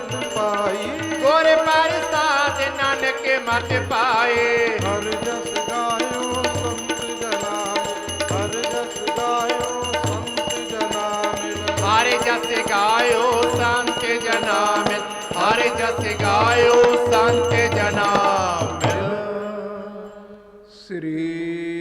ਮਤ ਪਾਈ। ਗੁਰ ਪ੍ਰਸਾਦ ਨਾਨਕ ਮਤ ਪਾਏ। ਹਰ ਜਸ ਗਾਇਓ ਸੰਤ ਜਨਾ ਹਰ ਜਸ ਗਾਇਓ ਸੰਤ ਜਨਾ ਹਰ ਜਸ ਗਾਇਓ ਸੰਤ ਜਨਾ ਹਰ ਜਸ ਗਾਇਓ ਸੰਤ ਜਨਾ ਸ੍ਰੀ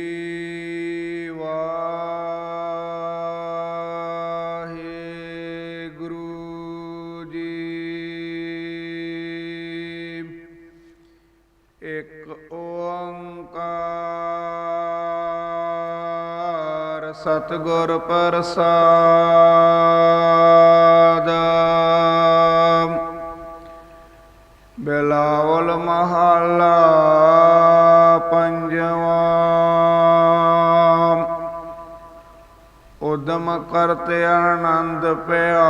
ਇੱਕ ਓੰਕਾਰ ਸਤਿਗੁਰ ਪ੍ਰਸਾਦ। ਬਿਲਾਵਲ ਮਹੱਲਾ ਪੰਜਵਾਂ। ਉਦਮ ਕਰਤੇ ਆਨੰਦ ਪਿਆ।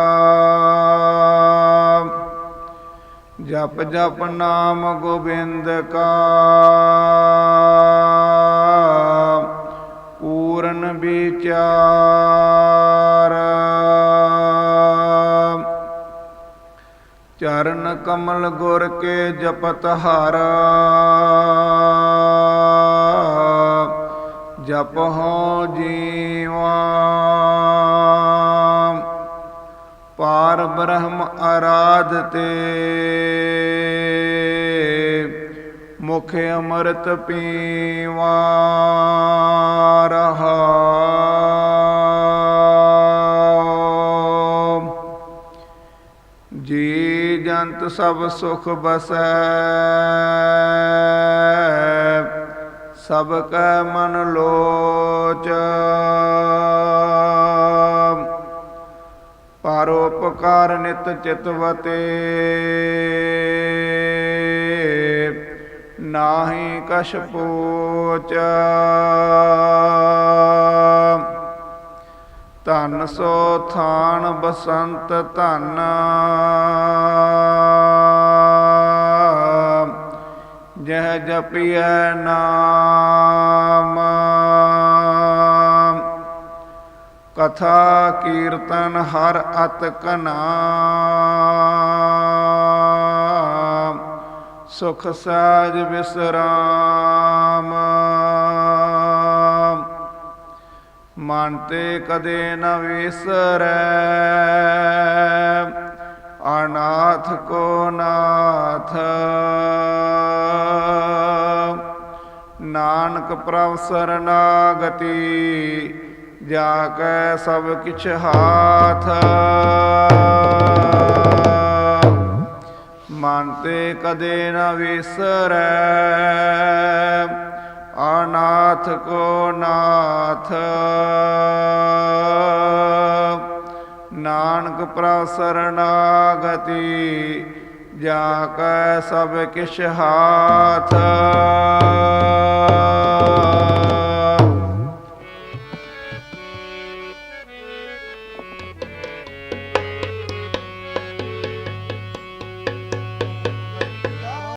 ਜਪ ਜਪ ਨਾਮ ਗੋਬਿੰਦ ਕਾ। ਪੂਰਨ ਵਿਚਾਰ। ਚਰਨ ਕਮਲ ਗੁਰ ਕੇ ਜਪਤ ਹਰ। ਜਪ ਹੋ ਜੀਵਾ। ਪਾਰ ਬ੍ਰਹਮ ਆਰਾਧ ਤੇ ਮੁਖ ਅੰਮ੍ਰਿਤ ਪੀਵਾ ਰਹਾ ਜੀ ਜੰਤ ਸਭ ਸੁਖ ਬਸੈ। ਸਭ ਕੈ ਮਨ ਲੋਚ। ਪਰਉਪਕਾਰ ਨਿਤ ਚਿਤਵਤੇ ਨਾਹੀ ਕਛ ਪੋਚ। ਧਨ ਸੋ ਥਾਨ ਬਸੰਤ ਧਨ। ਜਹ ਜਪਿਐ ਨਾਮ। ਕਥਾ ਕੀਰਤਨ ਹਰ ਅਤ ਕਨਾ ਸੁਖ ਸਾਜ ਵਿਸਰਾਮ ਮਨ ਤੇ ਕਦੇ ਨ ਵਿਸਰੈ, ਅਨਾਥ ਕੋ ਨਾਥ। ਨਾਨਕ ਪ੍ਰਭ ਸਰਨਾਗਤੀ ਜਾ ਕੈ ਸਭ ਕਿਛ ਹਾਥ। ਮਨ ਤੇ ਕਦੇ ਨਾ ਵਿਸਰੈ, ਅਨਾਥ ਕੋ ਨਾਥ। ਨਾਨਕ ਪ੍ਰਭ ਸਰਨਾਗਤੀ ਜਾ ਕੈ ਸਭ ਕਿਛ ਹਾਥ।